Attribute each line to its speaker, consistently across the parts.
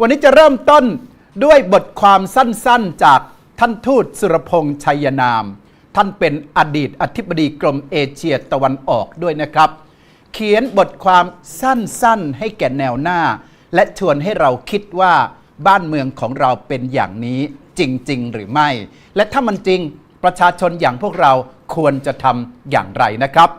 Speaker 1: วันนี้จะเริ่มต้นด้วยบทความสั้นๆ จากท่านทูตสุรพงษ์ชัยนาม ท่านเป็นอดีตอธิบดีกรมเอเชียตะวันออกด้วยนะครับ เขียนบทความสั้นๆ ให้แก่แนวหน้า และชวนให้เราคิดว่าบ้านเมืองของเราเป็นอย่างนี้จริง ๆ หรือไม่ และถ้ามันจริงประชาชนอย่างพวกเราควรจะทำอย่างไรนะครับ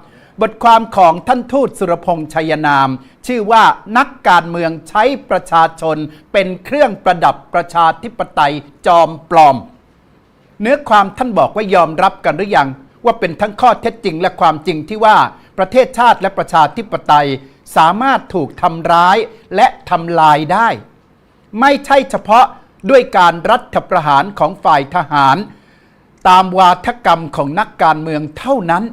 Speaker 1: บทความของท่านทูตสุรพงษ์ชัยนาม ชื่อว่านักการเมืองใช้ประชาชนเป็นเครื่องประดับประชาธิปไตยจอมปลอม เนื้อความท่านบอกว่ายอมรับกันหรือยัง ว่าเป็นทั้งข้อเท็จจริงและความจริงที่ว่าประเทศชาติและประชาธิปไตยสามารถถูกทำร้ายและทำลายได้ ไม่ใช่เฉพาะด้วยการรัฐประหารของฝ่ายทหาร ตามวาทกรรมของนักการเมืองเท่านั้น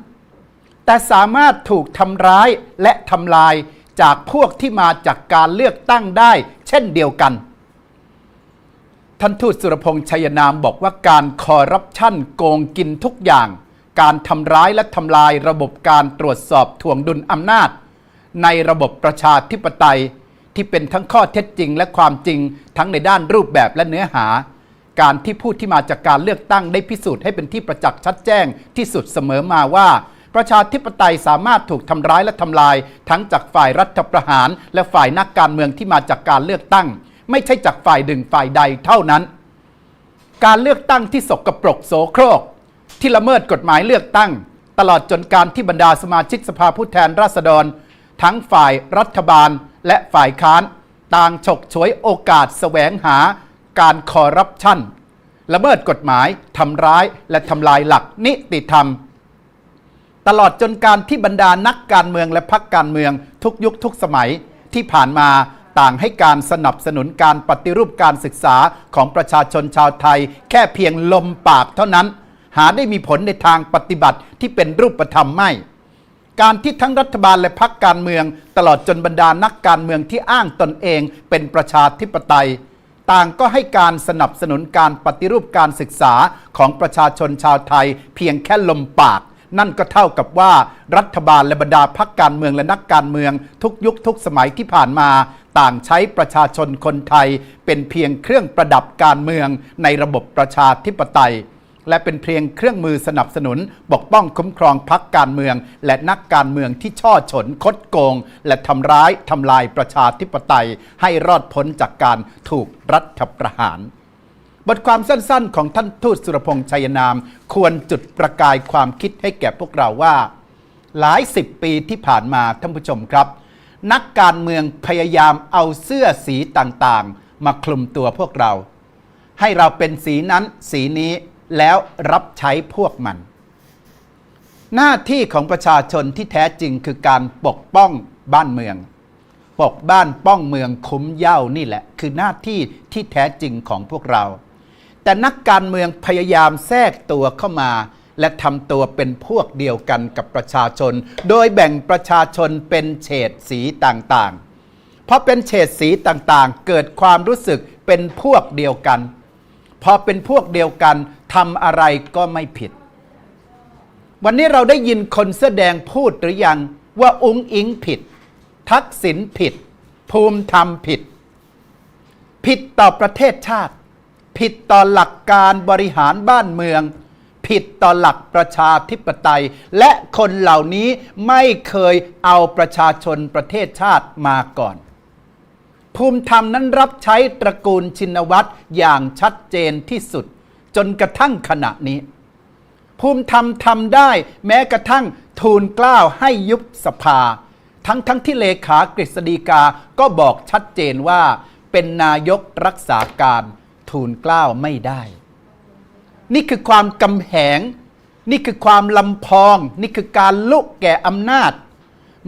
Speaker 1: แต่สามารถถูกทำร้ายและทำลายจากพวกที่มาจากการเลือกตั้งได้ เช่นเดียวกัน ท่านทูตสุรพงษ์ชัยนามบอกว่าการคอร์รัปชันโกงกินทุกอย่าง การทำร้ายและทำลายระบบการตรวจสอบถ่วงดุลอำนาจ ในระบบประชาธิปไตย ที่เป็นทั้งข้อเท็จจริงและความจริงทั้งในด้านรูปแบบและเนื้อหา การที่ผู้ที่มาจากการเลือกตั้งได้พิสูจน์ให้เป็นที่ประจักษ์ชัดแจ้งที่สุดเสมอมาว่า ประชาธิปไตยสามารถถูกทำร้ายและทำลาย ทั้งจากฝ่ายรัฐประหาร และฝ่ายนักการเมืองที่มาจากการเลือกตั้ง ไม่ใช่จากฝ่ายหนึ่งฝ่ายใดเท่านั้น การเลือกตั้งที่สกปรกโสโครก ที่ละเมิดกฎหมายเลือกตั้ง ตลอดจนการที่บรรดาสมาชิกสภาผู้แทนราษฎร ทั้งฝ่ายรัฐบาลและฝ่ายค้าน ต่างฉกฉวยโอกาสแสวงหา การคอร์รัปชันละเมิดกฎหมาย ทำร้าย และทำลายหลักนิติธรรม ตลอดจนการที่บรรดานักการเมืองและพรรคการเมืองทุกยุคทุกสมัยที่ผ่านมาต่างให้การสนับสนุนการปฏิรูปการศึกษาของประชาชนชาวไทย แค่เพียงลมปากเท่านั้น หาได้มีผลในทางปฏิบัติที่เป็นรูปธรรมไม่ การที่ทั้งรัฐบาลและพรรคการเมือง ตลอดจนบรรดานักการเมืองที่อ้างตนเองเป็นประชาธิปไตย ต่างก็ให้การสนับสนุนการปฏิรูปการศึกษาของประชาชนชาวไทย เพียงแค่ลมปาก นั่นก็เท่ากับว่ารัฐบาลและบรรดาพรรคการเมืองและนักการเมืองทุกยุคทุกสมัยที่ผ่านมา ต่างใช้ประชาชนคนไทย เป็นเพียงเครื่องประดับการเมืองในระบบประชาธิปไตย และเป็นเพียงเครื่องมือสนับสนุน ปกป้องคุ้มครองพรรคการเมือง และนักการเมืองที่ช่อฉนคดโกง และทำร้ายทำลายประชาธิปไตย ให้รอดพ้นจากการถูกรัฐประหาร บทความสั้นๆ ของท่านทูตสุรพงษ์ชัยนาม ควรจุดประกายความคิดให้แก่พวกเราว่า หลายสิบปีที่ผ่านมาท่านผู้ชมครับ นักการเมืองพยายามเอาเสื้อสีต่างๆ มาคลุมตัวพวกเรา ให้เราเป็นสีนั้นสีนี้แล้วรับใช้พวกมัน หน้าที่ของประชาชนที่แท้จริงคือการปกป้องบ้านเมือง ปกบ้านป้องเมืองคุ้มเย้านี่แหละ คือหน้าที่ที่แท้จริงของพวกเรา แต่นักการเมืองพยายามแทรกตัวเข้ามา และทำตัวเป็นพวกเดียวกันกับประชาชน โดยแบ่งประชาชนเป็นเฉดสีต่างๆ เพราะเป็นเฉดสีต่างๆ เกิดความรู้สึกเป็นพวกเดียวกัน พอเป็นพวกเดียวกันทำอะไรก็ไม่ผิด วันนี้เราได้ยินคนเสื้อแดงพูดหรือยังว่าอุ้งอิงผิด ทักษิณผิด ภูมิธรรมผิด ผิดต่อประเทศชาติ ผิดต่อหลักการบริหารบ้านเมือง ผิดต่อหลักประชาธิปไตย และคนเหล่านี้ไม่เคยเอาประชาชนประเทศชาติมาก่อน ภูมิธรรมนั้นรับใช้ตระกูลชินวัตรอย่างชัดเจนที่สุด จนกระทั่งขณะนี้ ภูมิธรรมทำได้แม้กระทั่งทูลกล้าวให้ยุบสภา ทั้งทั้งที่เลขากฤษฎีกาก็บอกชัดเจนว่าเป็นนายกรักษาการ ทูลกล้าวไม่ได้ นี่คือความกำแหง นี่คือความลำพอง นี่คือการลุกแก่อำนาจ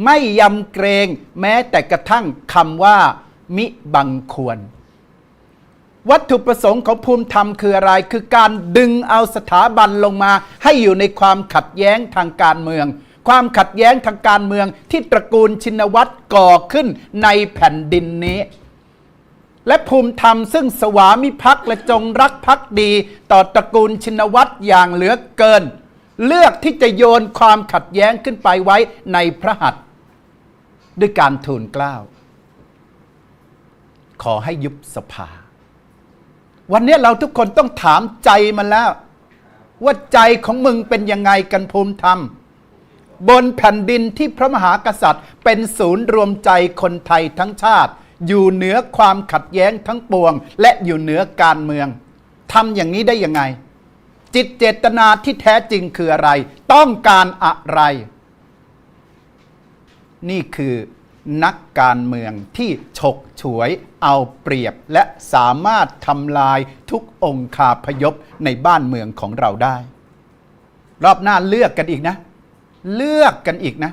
Speaker 1: ไม่ยำเกรงแม้แต่กระทั่งคำว่า มิบังควร วัตถุประสงค์ของภูมิธรรมคืออะไร คือการดึงเอาสถาบันลงมา ให้อยู่ในความขัดแย้งทางการเมืองความขัดแย้งทางการเมืองที่ตระกูลชินวัตรก่อขึ้นในแผ่นดินนี้ และภูมิธรรมซึ่งสวามิภักดิ์และจงรักภักดี ต่อตระกูลชินวัตรอย่างเหลือเกิน เลือกที่จะโยนความขัดแย้งขึ้นไปไว้ในพระหัตถ์ด้วยการทูลกล้าว ขอให้ยุบสภา วันนี้เราทุกคนต้องถามใจมันแล้ว ว่าใจของมึงเป็นยังไงกันภูมิธรรม บนแผ่นดินที่พระมหากษัตริย์ เป็นศูนย์รวมใจคนไทยทั้งชาติ อยู่เหนือความขัดแย้งทั้งปวง และอยู่เหนือการเมืองทำอย่างนี้ได้ยังไง จิตเจตนาที่แท้จริงคืออะไร ต้องการอะไร นี่คือนักการเมืองที่ฉกฉวยเอาเปรียบและสามารถทำลายทุกองคาพยพในบ้านเมืองของเราได้ รอบหน้าเลือกกันอีกนะ เลือกกันอีกนะ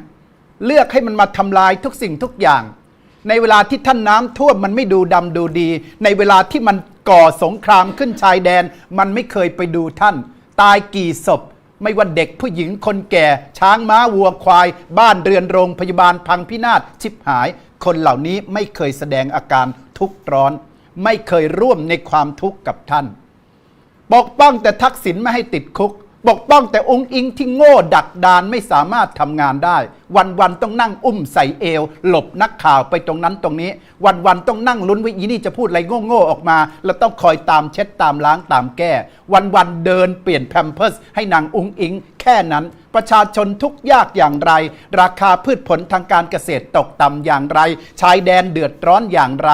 Speaker 1: เลือกให้มันมาทำลายทุกสิ่งทุกอย่าง ในเวลาที่ท่านน้ำท่วมมันไม่ดูดำดูดี ในเวลาที่มันก่อสงครามขึ้นชายแดน มันไม่เคยไปดูท่าน ตายกี่ศพ ไม่ว่าเด็กผู้หญิงคนแก่ ช้างม้าวัวควาย บ้านเรือนโรงพยาบาลพังพินาศชิบหาย คนเหล่านี้ไม่เคยแสดงอาการทุกข์ร้อน ไม่เคยร่วมในความทุกข์กับท่าน ปกป้องแต่ทักษิณไม่ให้ติดคุก ปกป้องแต่องค์อิงที่โง่ดักดานไม่สามารถทำงานได้ วันๆต้องนั่งอุ้มใส่เอว หลบนักข่าวไปตรงนั้นตรงนี้ วันๆต้องนั่งลุ้นว่าอีนี่จะพูดอะไรโง่ๆออกมา แล้วต้องคอยตามเช็ดตามล้างตามแก้ วันๆเดินเปลี่ยนแพมเพิร์สให้นางองค์อิง แค่นั้น ประชาชนทุกยากอย่างไร ราคาพืชผลทางการเกษตรตกต่ำอย่างไร ชายแดนเดือดร้อนอย่างไร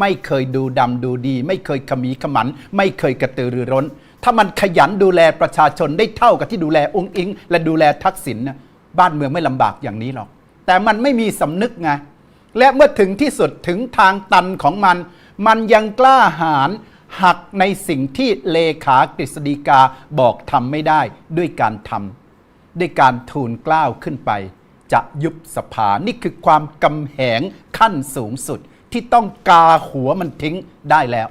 Speaker 1: ไม่เคยดูดำดูดี ไม่เคยขมีขมัน ไม่เคยกระตือรือร้น ถ้ามันขยันดูแลประชาชนได้เท่ากับที่ดูแลองค์อิง และดูแลทักษิณนะบ้านเมืองไม่ลำบากอย่างนี้หรอก แต่มันไม่มีสำนึกไงและเมื่อถึงที่สุดถึงทางตันของมัน มันยังกล้าหาญหักในสิ่งที่เลขากฤษฎีกาบอกทำไม่ได้ด้วยการทำด้วยการทูลกล้าวขึ้นไป จะยุบสภานี่คือความกำแหงขั้นสูงสุดที่ต้องกาหัวมันทิ้งได้แล้ว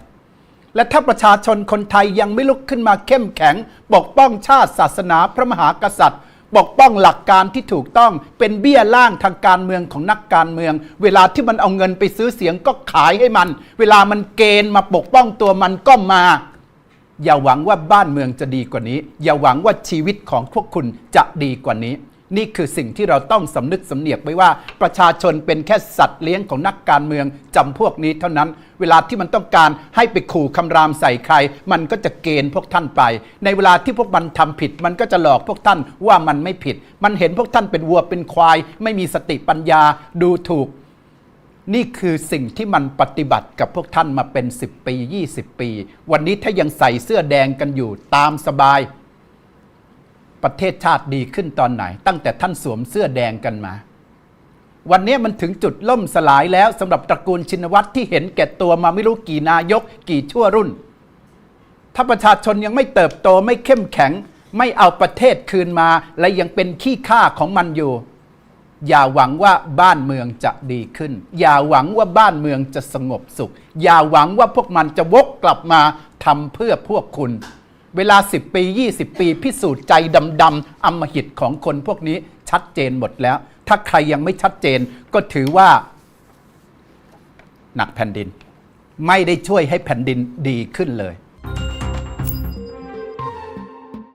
Speaker 1: และถ้าประชาชนคนไทยยังไม่ลุกขึ้นมาเข้มแข็ง ปกป้องชาติศาสนาพระมหากษัตริย์ ปกป้องหลักการที่ถูกต้องเป็นเบี้ยล่างทางการเมืองของนักการเมือง เวลาที่มันเอาเงินไปซื้อเสียงก็ขายให้มัน เวลามันเกณฑ์มาปกป้องตัวมันก็มา อย่าหวังว่าบ้านเมืองจะดีกว่านี้ อย่าหวังว่าชีวิตของพวกคุณจะดีกว่านี้ นี่คือสิ่งที่เราต้องสำนึกสำเนียกไว้ว่าประชาชนเป็นแค่สัตว์เลี้ยงของนักการเมืองจำพวกนี้เท่านั้น เวลาที่มันต้องการให้ไปขู่คำรามใส่ใคร มันก็จะเกณฑ์พวกท่านไป ในเวลาที่พวกมันทำผิด มันก็จะหลอกพวกท่านว่ามันไม่ผิด มันเห็นพวกท่านเป็นวัวเป็นควาย ไม่มีสติปัญญาดูถูก นี่คือสิ่งที่มันปฏิบัติกับพวกท่านมาเป็น 10 ปี 20 ปี วันนี้ถ้ายังใส่เสื้อแดงกันอยู่ตามสบาย ประเทศชาติดีขึ้นตอนไหน ตั้งแต่ท่านสวมเสื้อแดงกันมา วันนี้มันถึงจุดล่มสลายแล้วสำหรับตระกูลชินวัตรที่เห็นแก่ตัวมาไม่รู้กี่นายก กี่ชั่วรุ่น ถ้าประชาชนยังไม่เติบโตไม่เข้มแข็ง ไม่เอาประเทศคืนมา และยังเป็นขี้ข้าของมันอยู่ อย่าหวังว่าบ้านเมืองจะดีขึ้น อย่าหวังว่าบ้านเมืองจะสงบสุข อย่าหวังว่าพวกมันจะวกกลับมาทำเพื่อพวกคุณ เวลา 10 ปี 20 ปี พิสูจน์ใจดำๆอำมหิตของคนพวกนี้ชัดเจนหมดแล้ว ถ้าใครยังไม่ชัดเจนก็ถือว่า หนักแผ่นดิน ไม่ได้ช่วยให้แผ่นดินดีขึ้นเลย